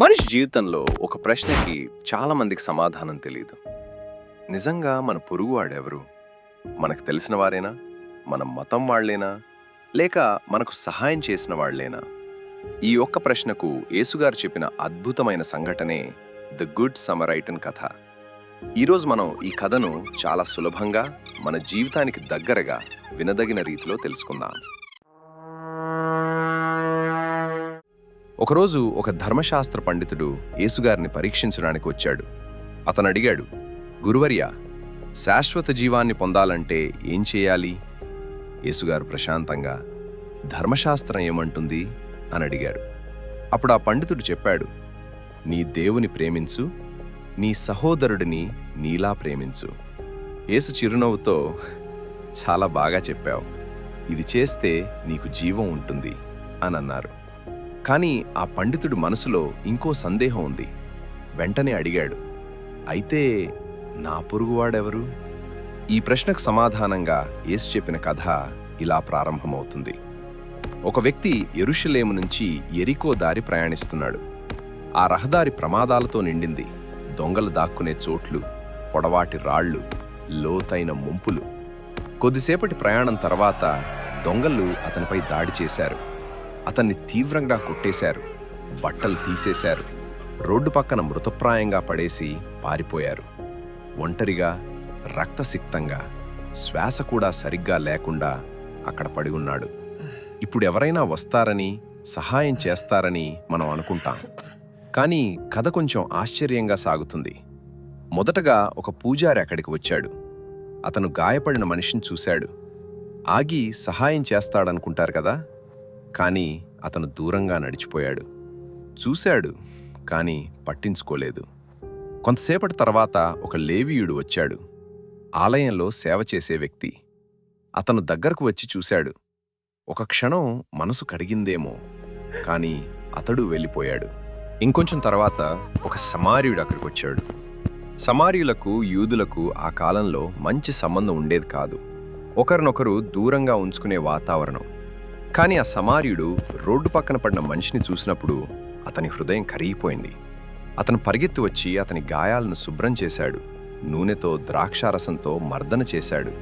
మనిషి జీవితంలో ఒక ప్రశ్నకి చాలా మందికి సమాధానం తెలియదు నిజంగా మన పొరుగువాడెవరు మనకు తెలిసిన వారేనా? మన మతం వాళ్ళేనా? లేక మనకు సహాయం చేసిన వాళ్ళేనా? ఈ ఒక్క ప్రశ్నకు యేసుగారు చెప్పిన అద్భుతమైన సంఘటనే ద గుడ్ సమరైటన్ కథ. ఈరోజు మనం ఈ కథను చాలా సులభంగా మన జీవితానికి దగ్గరగా వినదగిన రీతిలో తెలుసుకుందాం. ఒకరోజు ఒక ధర్మశాస్త్ర పండితుడు యేసుగారిని పరీక్షించడానికి వచ్చాడు. అతను అడిగాడు గురువర్య శాశ్వత జీవాన్ని పొందాలంటే ఏం చేయాలి? యేసుగారు ప్రశాంతంగా ధర్మశాస్త్రం ఏమంటుంది? అని అడిగాడు. అప్పుడు ఆ పండితుడు చెప్పాడు నీ దేవుని ప్రేమించు నీ సహోదరుడిని నీలా ప్రేమించు. యేసు చిరునవ్వుతో చాలా బాగా చెప్పావు. ఇది చేస్తే నీకు జీవం ఉంటుంది అని అన్నారు. కానీ ఆ పండితుడి మనసులో ఇంకో సందేహం ఉంది. వెంటనే అడిగాడు అయితే నా పొరుగువాడెవరు? ఈ ప్రశ్నకు సమాధానంగా ఏసు చెప్పిన కథ ఇలా ప్రారంభమవుతుంది. ఒక వ్యక్తి ఎరుషలేము నుంచి ఎరికో దారి ప్రయాణిస్తున్నాడు. ఆ రహదారి ప్రమాదాలతో నిండింది. దొంగలు దాక్కునే చోట్లు పొడవాటి రాళ్ళు లోతైన ముంపులు. కొద్దిసేపటి ప్రయాణం తర్వాత దొంగలు అతనిపై దాడి చేశారు. అతన్ని తీవ్రంగా కొట్టేశారు. బట్టలు తీసేశారు. రోడ్డు పక్కన మృతప్రాయంగా పడేసి పారిపోయారు. ఒంటరిగా రక్తసిక్తంగా శ్వాస కూడా సరిగ్గా లేకుండా అక్కడ పడి ఉన్నాడు. ఇప్పుడు ఎవరైనా వస్తారని సహాయం చేస్తారని మనం అనుకుంటాం. కానీ కథ కొంచెం ఆశ్చర్యంగా సాగుతుంది. మొదటగా ఒక పూజారి అక్కడికి వచ్చాడు. అతను గాయపడిన మనిషిని చూశాడు. ఆగి సహాయం చేస్తాడనుకుంటారు కదా? కానీ అతను దూరంగా నడిచిపోయాడు. చూశాడు కానీ పట్టించుకోలేదు. కొంతసేపటి తర్వాత ఒక లేవీయుడు వచ్చాడు. ఆలయంలో సేవ చేసే వ్యక్తి. అతను దగ్గరకు వచ్చి చూశాడు. ఒక క్షణం మనసు కడిగిందేమో కానీ అతడు వెళ్ళిపోయాడు. ఇంకొంచెం తర్వాత ఒక సమార్యుడు అక్కడికి వచ్చాడు. సమార్యులకు యూదులకు ఆ కాలంలో మంచి సంబంధం ఉండేది కాదు. ఒకరినొకరు దూరంగా ఉంచుకునే వాతావరణం. కానీ ఆ సమార్యుడు రోడ్డు పక్కన పడిన మనిషిని చూసినప్పుడు అతని హృదయం కరిగిపోయింది. అతను పరిగెత్తి వచ్చి అతని గాయాలను శుభ్రం చేశాడు. నూనెతో ద్రాక్షారసంతో మర్దన చేశాడు.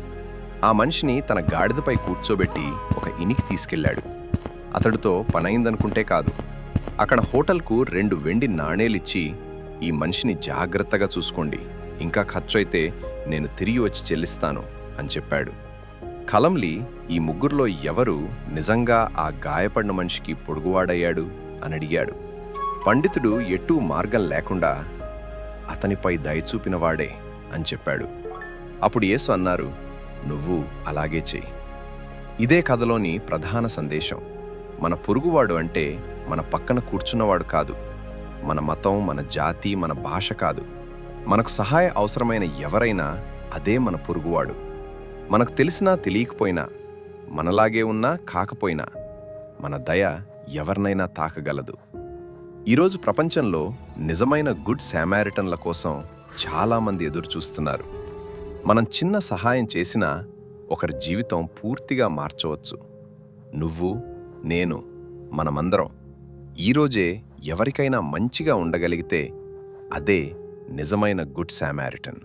ఆ మనిషిని తన గాడిదపై కూర్చోబెట్టి ఒక ఇనికి తీసుకెళ్ళాడు. అతడితో పనైందనుకుంటే కాదు. అక్కడ హోటల్కు రెండు వెండి నాణేలిచ్చి ఈ మనిషిని జాగ్రత్తగా చూసుకోండి. ఇంకా ఖర్చయితే నేను తిరిగి వచ్చి చెల్లిస్తాను అని చెప్పాడు. కలంలి ఈ ముగ్గురులో ఎవరు నిజంగా ఆ గాయపడిన మనిషికి పొడుగువాడయ్యాడు అని అడిగాడు. పండితుడు ఎటూ మార్గం లేకుండా అతనిపై దయచూపినవాడే అని చెప్పాడు. అప్పుడు యేసు అన్నారు నువ్వు అలాగే చెయ్యి. ఇదే కథలోని ప్రధాన సందేశం. మన పొరుగువాడు అంటే మన పక్కన కూర్చున్నవాడు కాదు. మన మతం మన జాతి మన భాష కాదు. మనకు సహాయ అవసరమైన ఎవరైనా అదే మన పొరుగువాడు. మనకు తెలిసినా తెలియకపోయినా మనలాగే ఉన్నా కాకపోయినా మన దయ ఎవరినైనా తాకగలదు. ఈరోజు ప్రపంచంలో నిజమైన గుడ్ శామారిటన్ల కోసం చాలామంది ఎదురు చూస్తున్నారు మనం చిన్న సహాయం చేసినా ఒకరి జీవితం పూర్తిగా మార్చవచ్చు. నువ్వు నేను మనమందరం ఈరోజే ఎవరికైనా మంచిగా ఉండగలిగితే అదే నిజమైన గుడ్ శామారిటన్